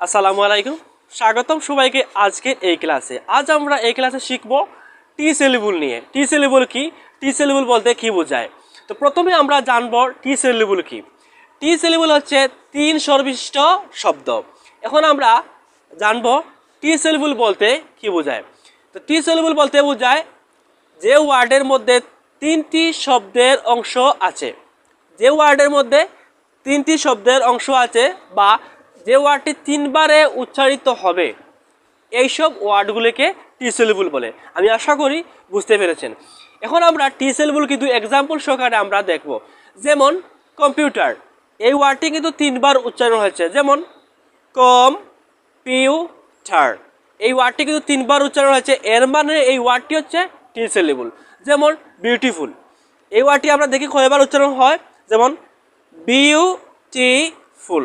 আসসালামু আলাইকুম। স্বাগতম সবাইকে আজকে এই ক্লাসে। আজ আমরা এই ক্লাসে শিখব টি সেলিবুল নিয়ে। টি সেলিবুল কি? টি সেলিবুল বলতে কি বোঝায়? তো প্রথমে আমরা জানব টি সেলিবুল কি। টি সেলিবুল হচ্ছে তিন সর্বিষ্ট শব্দ। এখন আমরা জানব টি সেলিবুল বলতে কি বোঝায়। তো টি সেলিবুল বলতে বোঝায় যে ওয়ার্ডের মধ্যে তিনটি শব্দের অংশ আছে। যে ওয়ার্ডের মধ্যে তিনটি শব্দের অংশ আছে বা যে ওয়ার্ডটি তিনবারে উচ্চারিত হবে, এইসব ওয়ার্ডগুলিকে টিসেলেবল বলে। আমি আশা করি বুঝতে পেরেছেন। এখন আমরা টিসেলেবল কিন্তু এক্সাম্পল সহকারে আমরা দেখব। যেমন কম্পিউটার, এই ওয়ার্ডটি কিন্তু তিনবার উচ্চারণ হয়েছে। যেমন কম পিউটার এই ওয়ার্ডটি কিন্তু তিনবার উচ্চারণ হয়েছে। এর মানে এই ওয়ার্ডটি হচ্ছে টিসেলেবল যেমন বিউটিফুল, এই ওয়ার্ডটি আমরা দেখি কয়বার উচ্চারণ হয়? যেমন বিউটিফুল।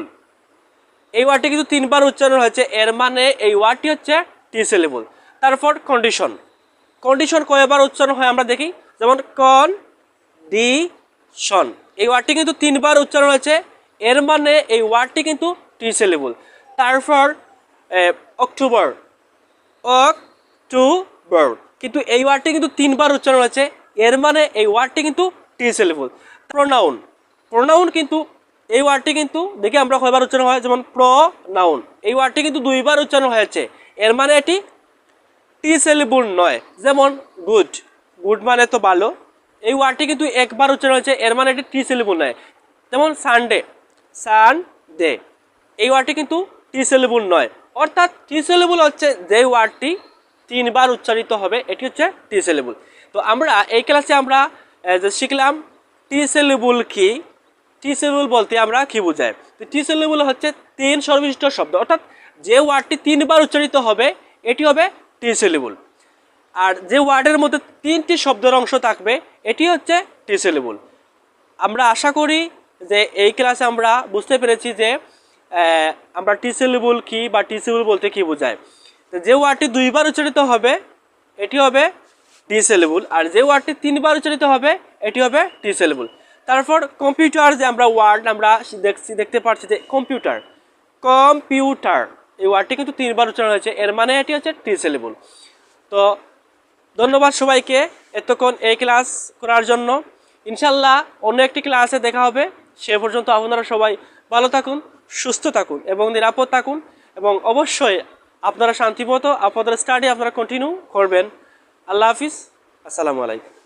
এই ওয়ার্ডটি কিন্তু তিনবার উচ্চারণ হয়েছে। এর মানে এই ওয়ার্ডটি হচ্ছে টি সিলেবল তারপর কন্ডিশন কন্ডিশন কয়বার উচ্চারণ হয় আমরা দেখি। যেমন কন ডি শন এই ওয়ার্ডটি কিন্তু তিনবার উচ্চারণ হয়েছে। এর মানে এই ওয়ার্ডটি কিন্তু টি সিলেবল তারপর অক্টোবর অক্টোবর কিন্তু এই ওয়ার্ডটি কিন্তু তিনবার উচ্চারণ হয়েছে। এর মানে এই ওয়ার্ডটি কিন্তু টি সিলেবল প্রোনাউন প্রোনাউন কিন্তু এই ওয়ার্ডটি কিন্তু দেখি আমরা কয়বার উচ্চারণ হয়, যেমন প্র নাউন এই ওয়ার্ডটি কিন্তু দুইবার উচ্চারণ হয়েছে। এর মানে এটি টি সেলিবুল নয়, যেমন গুড। গুড মানে তো ভালো। এই ওয়ার্ডটি কিন্তু একবার উচ্চারণ হয়েছে, এর মানে এটি টি সেলিবুল নয়, যেমন সানডে। সানডে। এই ওয়ার্ডটি কিন্তু টি সেলিবুল নয়। অর্থাৎ টি সেলিবুল হচ্ছে যে ওয়ার্ডটি তিনবার উচ্চারিত হবে, এটি হচ্ছে টি সেলিবুল তো আমরা এই ক্লাসে আমরা যে শিখলাম টি সেলিবুল কি টি সেলিবল বলতে আমরা কি বোঝাই? তো টি সেলিবল হচ্ছে তিন সর্বিষ্ট শব্দ। অর্থাৎ যে ওয়ার্ডটি তিনবার উচ্চারিত হবে, এটি হবে টি সেলিবল আর যে ওয়ার্ডের মধ্যে তিনটি শব্দের অংশ থাকবে, এটি হচ্ছে টি সেলিবল আমরা আশা করি যে এই ক্লাসে আমরা বুঝতে পেরেছি যে আমরা টি সেলিবল কি বা টি সেলিবল বলতে কি বোঝায় তো যে ওয়ার্ডটি দুইবার উচ্চারিত হবে, এটি হবে টি সেলেবল আর যে ওয়ার্ডটি তিনবার উচ্চারিত হবে, এটি হবে টি সেলেবল তারপর কম্পিউটার যে আমরা ওয়ার্ড আমরা দেখছি, দেখতে পাচ্ছি যে কম্পিউটার কম্পিউটার এই ওয়ার্ডটি কিন্তু তিনবার উচ্চারণ হয়েছে, এর মানে এটি হচ্ছে টি সেলেবল তো ধন্যবাদ সবাইকে এতক্ষণ এই ক্লাস করার জন্য। ইনশাল্লাহ অন্য একটি ক্লাসে দেখা হবে। সে পর্যন্ত আপনারা সবাই ভালো থাকুন, সুস্থ থাকুন এবং নিরাপদ থাকুন এবং অবশ্যই আপনারা শান্তিমতো আপনাদের স্টাডি আপনারা কন্টিনিউ করবেন। আল্লাহ হাফিজ। আসসালামু আলাইকুম।